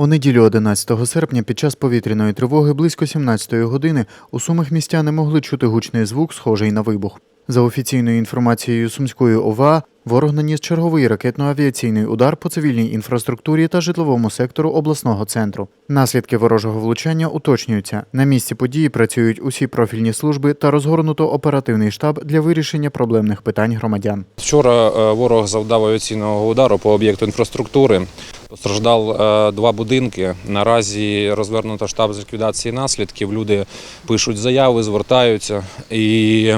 У неділю 11 серпня під час повітряної тривоги близько 17-ї години у Сумах містяни могли чути гучний звук, схожий на вибух. За офіційною інформацією Сумської ОВА, ворог наніс черговий ракетно-авіаційний удар по цивільній інфраструктурі та житловому сектору обласного центру. Наслідки ворожого влучання уточнюються. На місці події працюють усі профільні служби та розгорнуто оперативний штаб для вирішення проблемних питань громадян. Вчора е, ворог завдав авіаційного удару по об'єкту інфраструктури. Постраждав е, два будинки. Наразі розвернуто штаб з ліквідації наслідків. Люди пишуть заяви, звертаються, і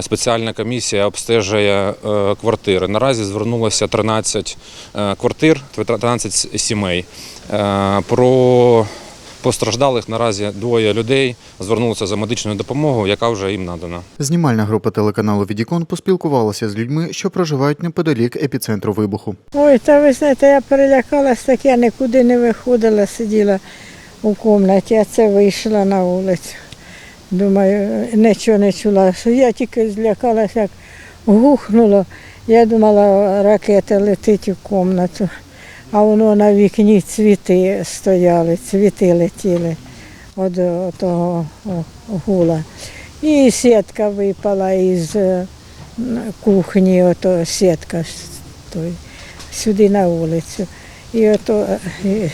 спеціальна комісія обстежує е, квартири. Наразі звернулося 13 е, квартир, 13 сімей. Е, Про постраждалих наразі двоє людей звернулися за медичною допомогою, яка вже їм надана. Знімальна група телеканалу Відікон поспілкувалася з людьми, що проживають неподалік епіцентру вибуху. Ой, та ви знаєте, я перелякалась, так я нікуди не виходила, сиділа у кімнаті, а це вийшла на вулицю. Думаю, нічого не чула. Я тільки злякалася, як гухнуло. Я думала, ракета летить у кімнату, а воно на вікні цвіти стояли, цвіти летіли від того гула. І сітка випала із е, кухні, ото сітка той, сюди на вулицю. І ото е,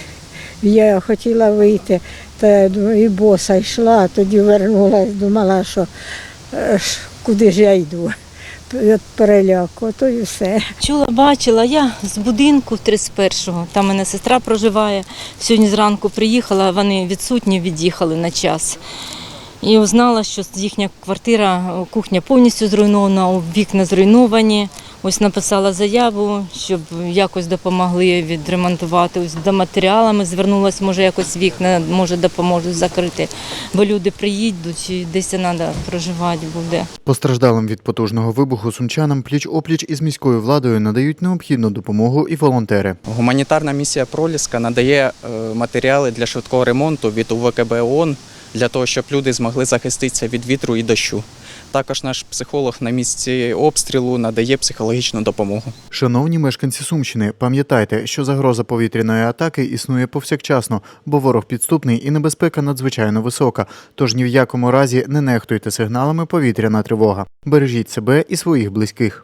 я хотіла вийти, я і боса йшла, тоді вернулася, думала, що е, куди ж я йду. Від переляку, то і все. Чула, бачила, я з будинку 31-го, там мене сестра проживає. Сьогодні зранку приїхала, вони відсутні, від'їхали на час. І узнала, що їхня квартира, кухня повністю зруйнована, вікна зруйновані. Ось написала заяву, щоб якось допомогли відремонтувати. Ось до матеріалами звернулася, може якось вікна, може допоможуть закрити. Бо люди приїдуть, і десь треба проживати буде. Постраждалим від потужного вибуху сумчанам пліч-опліч із міською владою надають необхідну допомогу і волонтери. Гуманітарна місія Проліска надає е, матеріали для швидкого ремонту від УВКБ ООН для того, щоб люди змогли захиститися від вітру і дощу. Також наш психолог на місці обстрілу надає психологічну допомогу. Шановні мешканці Сумщини, пам'ятайте, що загроза повітряної атаки існує повсякчасно, бо ворог підступний і небезпека надзвичайно висока. Тож ні в якому разі не нехтуйте сигналами повітряна тривога. Бережіть себе і своїх близьких.